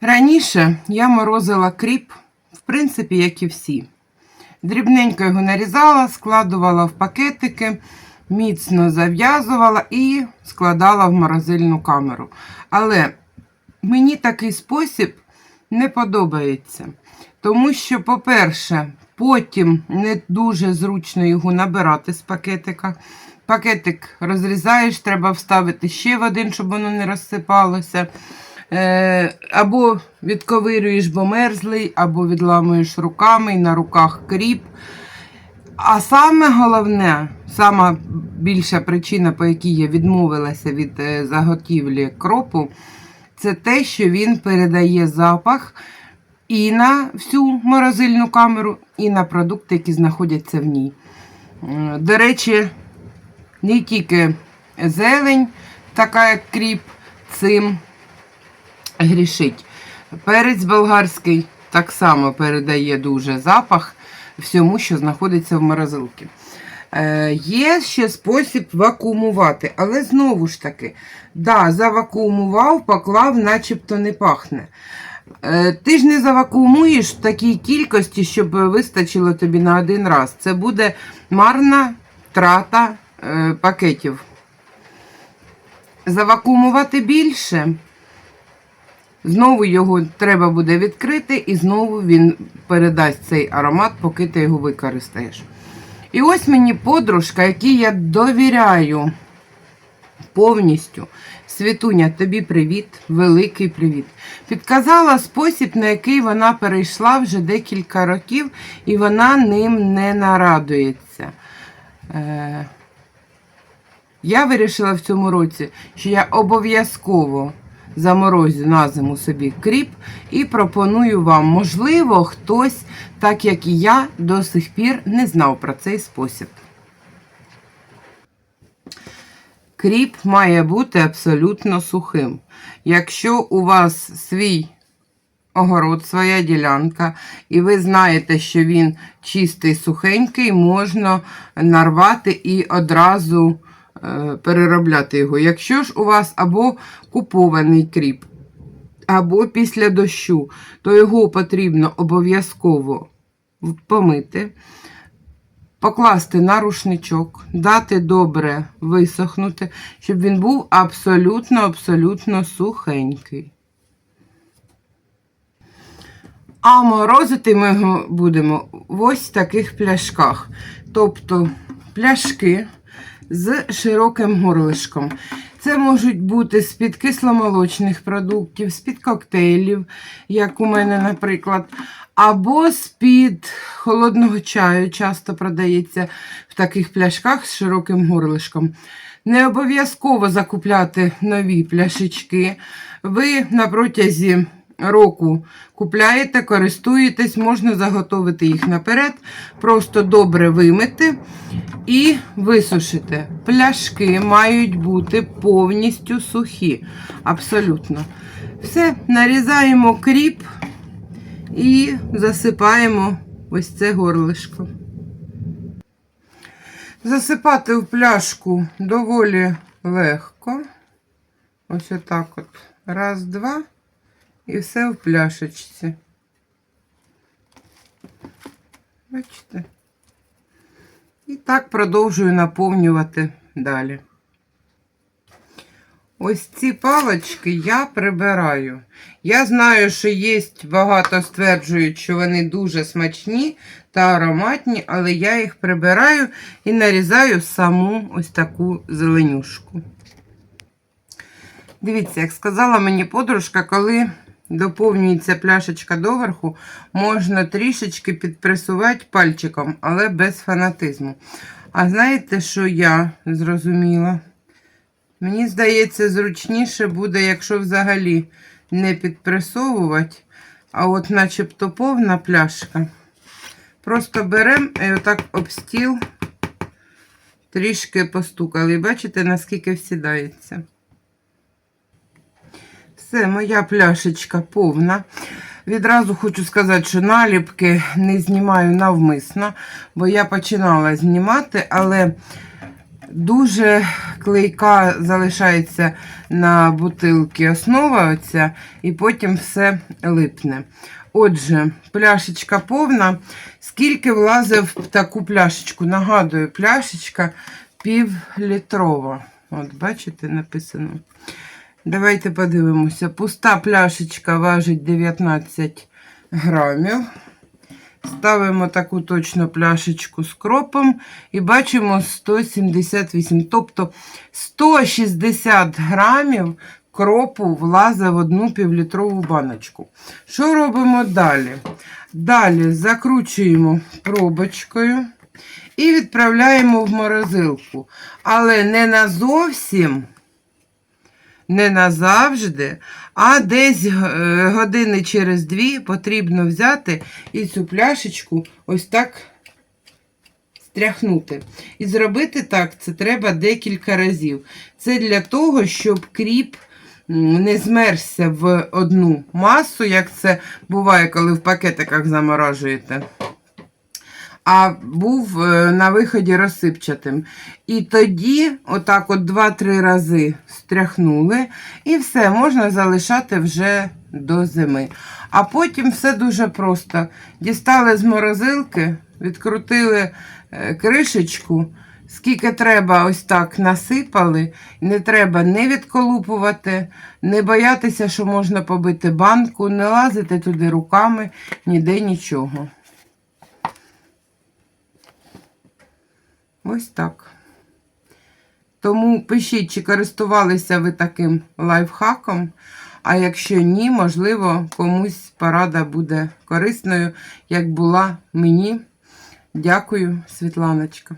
Раніше я морозила кріп, в принципі, як і всі. Дрібненько його нарізала, складувала в пакетики, міцно зав'язувала і складала в морозильну камеру. Але мені такий спосіб не подобається. Тому що, по-перше, потім не дуже зручно його набирати з пакетика. Пакетик розрізаєш, треба вставити ще в один, щоб воно не розсипалося. Е, або відковирюєш, бо мерзлий, або відламуєш руками і на руках кріп. А саме головне, сама більша причина, по якій я відмовилася від е, заготівлі кропу, це те, що він передає запах і на всю морозильну камеру, і на продукти, які знаходяться в ній. Е, До речі, не тільки зелень, така як кріп, цим грішить. Перець болгарський так само передає дуже запах всьому, що знаходиться в морозилці. Е, є ще спосіб вакуумувати, але знову ж таки, да, завакуумував, поклав, начебто не пахне. Е, ти ж не завакуумуєш в такій кількості, щоб вистачило тобі на один раз. Це буде марна трата е, пакетів. Завакуумувати більше. Знову його треба буде відкрити, і знову він передасть цей аромат, поки ти його використаєш. І ось мені подружка, якій я довіряю повністю. Світуня, тобі привіт, великий привіт. Підказала спосіб, на який вона перейшла вже декілька років, і вона ним не нарадується. Е, я вирішила в цьому році, що я обов'язково заморозю на зиму собі кріп і пропоную вам, можливо, хтось, так як і я, до сих пір не знав про цей спосіб. Кріп має бути абсолютно сухим. Якщо у вас свій огород, своя ділянка, і ви знаєте, що він чистий, сухенький, можна нарвати і одразу переробляти його. Якщо ж у вас або купований кріп, або після дощу, то його потрібно обов'язково помити, покласти на рушничок, дати добре висохнути, щоб він був абсолютно-абсолютно сухенький. А морозити ми його будемо в ось таких пляшках. Тобто пляшки з широким горлишком. Це можуть бути з-під кисломолочних продуктів, з-під коктейлів, як у мене, наприклад, або з-під холодного чаю, часто продається в таких пляшках з широким горлишком. Не обов'язково закупляти нові пляшечки. Ви на протязі року купляєте, користуєтесь, можна заготовити їх наперед, просто добре вимити і висушити. Пляшки мають бути повністю сухі. Абсолютно. Все, нарізаємо кріп і засипаємо ось це горлишко. Засипати в пляшку доволі легко. Ось отак от. Раз, два. І все в пляшечці. Бачите? І так продовжую наповнювати далі. Ось ці палочки я прибираю. Я знаю, що є багато стверджують, що вони дуже смачні та ароматні, але я їх прибираю і нарізаю саму ось таку зеленюшку. Дивіться, як сказала мені подружка, коли доповнюється пляшечка доверху, можна трішечки підпресувати пальчиком, але без фанатизму. А знаєте, що я зрозуміла? Мені здається, зручніше буде, якщо взагалі не підпресовувати, а от начебто повна пляшка. Просто беремо і отак об стіл трішки постукали. І бачите, наскільки всідається. Все, моя пляшечка повна. Відразу хочу сказати, що наліпки не знімаю навмисно, бо я починала знімати, але дуже клейка залишається на бутилці основа оця, і потім все липне. Отже, пляшечка повна. Скільки влазив в таку пляшечку? Нагадую, пляшечка півлітрова. От, бачите, написано. Давайте подивимося. Пуста пляшечка важить 19 грамів. Ставимо таку точно пляшечку з кропом і бачимо 178. Тобто 160 грамів кропу влазить в одну півлітрову баночку. Що робимо далі? Далі закручуємо пробочкою і відправляємо в морозилку. Але не назовсім не назавжди, а десь е, години через дві потрібно взяти і цю пляшечку ось так стряхнути. І зробити так це треба декілька разів. Це для того, щоб кріп не змерзся в одну масу, як це буває, коли в пакетиках заморожуєте. А був е, на виході розсипчатим. І тоді, отак, от 2-3 рази стряхнули, і все, можна залишати вже до зими. А потім все дуже просто. Дістали з морозилки, відкрутили е, кришечку. Скільки треба, ось так насипали. Не треба не відколупувати, не боятися, що можна побити банку, не лазити туди руками, ніде нічого. Ось так. Тому пишіть, чи користувалися ви таким лайфхаком. А якщо ні, можливо, комусь порада буде корисною, як була мені. Дякую, Світланочка.